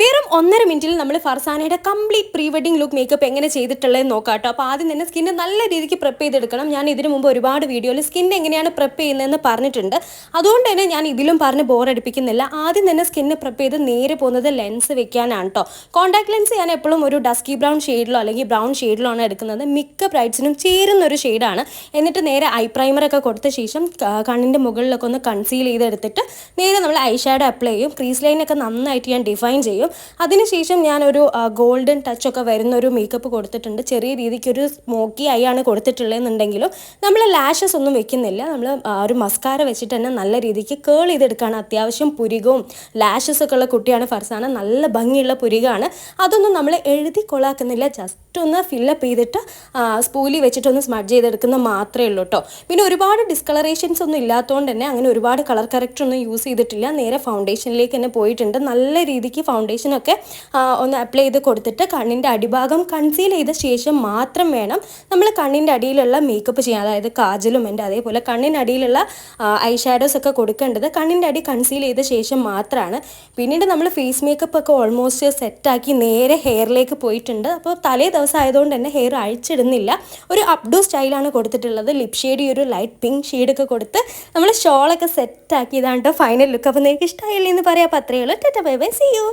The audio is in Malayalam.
വെറും ഒന്നര മിനിറ്റിൽ നമ്മൾ ഫർസാനയുടെ complete pre wedding look makeup എങ്ങനെ ചെയ്തിട്ടുള്ളത് നോക്കാം കേട്ടോ. അപ്പോൾ ആദ്യം തന്നെ സ്കിന്ന് നല്ല രീതിക്ക് പ്രിപ്പ് ചെയ്തെടുക്കണം. ഞാൻ ഇതിനു മുമ്പ് ഒരുപാട് വീഡിയോയിൽ സ്കിൻ എങ്ങനെയാണ് പ്രിപ്പ് ചെയ്യുന്നതെന്ന് പറഞ്ഞിട്ടുണ്ട്. അതുകൊണ്ട് തന്നെ ഞാൻ ഇതിലും പറഞ്ഞ് ബോർ അടിപ്പിക്കുന്നില്ല. ആദ്യം തന്നെ സ്കിന്ന് പ്രിപ്പ് ചെയ്ത് നേരെ പോകുന്നത് ലെൻസ് വെക്കാനാണ് കേട്ടോ കോൺടാക്ട് ലെൻസ് ഞാൻ എപ്പോഴും ഒരു ഡസ്കി ബ്രൗൺ ഷെയ്ഡിലോ അല്ലെങ്കിൽ ബ്രൗൺ ഷെയ്ഡിലോ ആണ് എടുക്കുന്നത്. മിക്ക ബ്രൈറ്റ്സിനും ചേരുന്ന ഒരു ഷെയ്ഡാണ് എന്നിട്ട് നേരെ ഐ പ്രൈമറൊക്കെ കൊടുത്ത ശേഷം കണ്ണിന്റെ മുകളിലൊക്കെ ഒന്ന് കൺസീൽ ചെയ്തെടുത്തിട്ട് നേരെ നമ്മൾ ഐ ഷാഡോ അപ്ലൈ ചെയ്യും. ക്രീസ് ലൈനൊക്കെ നന്നായിട്ട് ഞാൻ ഡിഫൈൻ ചെയ്യും. അതിനുശേഷം ഞാനൊരു ഗോൾഡൻ ടച്ച് ഒക്കെ വരുന്ന ഒരു മേക്കപ്പ് കൊടുത്തിട്ടുണ്ട്. ചെറിയ രീതിക്ക് ഒരു സ്മോക്കി ഐ ആണ് കൊടുത്തിട്ടുള്ളതെന്നുണ്ടെങ്കിലും നമ്മൾ ലാഷസ് ഒന്നും വെക്കുന്നില്ല. നമ്മൾ ഒരു മസ്കാര വെച്ചിട്ട് തന്നെ നല്ല രീതിക്ക് കേൾ ചെയ്തെടുക്കുകയാണ് അത്യാവശ്യം പുരികവും ലാഷസ് ഒക്കെ ഉള്ള കുട്ടിയാണ് ഫർസാന. നല്ല ഭംഗിയുള്ള പുരികമാണ് അതൊന്നും നമ്മൾ എഴുതി കൊളാക്കുന്നില്ല. ജസ്റ്റ് ഒന്ന് ഫില്ലപ്പ് ചെയ്തിട്ട് സ്പൂലി വെച്ചിട്ടൊന്ന് സ്മഡ് ചെയ്തെടുക്കുന്ന മാത്രമേ ഉള്ളൂ കേട്ടോ പിന്നെ ഒരുപാട് ഡിസ്കളറേഷൻസ് ഒന്നും ഇല്ലാത്തതുകൊണ്ട് തന്നെ അങ്ങനെ ഒരുപാട് കളർ കറക്റ്റ് ഒന്നും യൂസ് ചെയ്തിട്ടില്ല. നേരെ ഫൗണ്ടേഷനിലേക്ക് തന്നെ പോയിട്ടുണ്ട്. നല്ല രീതിക്ക് ഫൗണ്ടേഷനൊക്കെ ഒന്ന് അപ്ലൈ ചെയ്ത് കൊടുത്തിട്ട് കണ്ണിന്റെ അടിഭാഗം കൺസീൽ ചെയ്ത ശേഷം മാത്രം വേണം നമ്മൾ കണ്ണിന്റെ അടിയിലുള്ള മേക്കപ്പ് ചെയ്യാൻ. അതായത് കാജലും എന്റെ അതേപോലെ കണ്ണിന്റെ അടിയിലുള്ള ഐ ഷാഡോസ് ഒക്കെ കൊടുക്കേണ്ടത് കണ്ണിന്റെ അടി കൺസീൽ ചെയ്ത ശേഷം മാത്രമാണ് പിന്നീട് നമ്മൾ ഫേസ് മേക്കപ്പ് ഒക്കെ ഓൾമോസ്റ്റ് സെറ്റാക്കി നേരെ ഹെയറിലേക്ക് പോയിട്ടുണ്ട്. അപ്പോൾ തലേ ദിവസം ആയതുകൊണ്ട് തന്നെ ഹെയർ അഴിച്ചിടുന്നില്ല. ഒരു അപ്ഡു സ്റ്റൈലാണ് കൊടുത്തിട്ടുള്ളത്. ലിപ് ഷെയ്ഡ് ഒരു ലൈറ്റ് പിങ്ക് ഷെയ്ഡൊക്കെ കൊടുത്ത് നമ്മൾ ഷോളൊക്കെ സെറ്റാക്കി ഇതാണ് ഫൈനൽ ലുക്ക് അപ്പോൾ നിങ്ങൾക്ക് ഇഷ്ടമായില്ലേ എന്ന് പറയാം. അപ്പോൾ അത്രയേ ഉള്ളൂ. ടെറ്റ ബൈ ബൈ. See you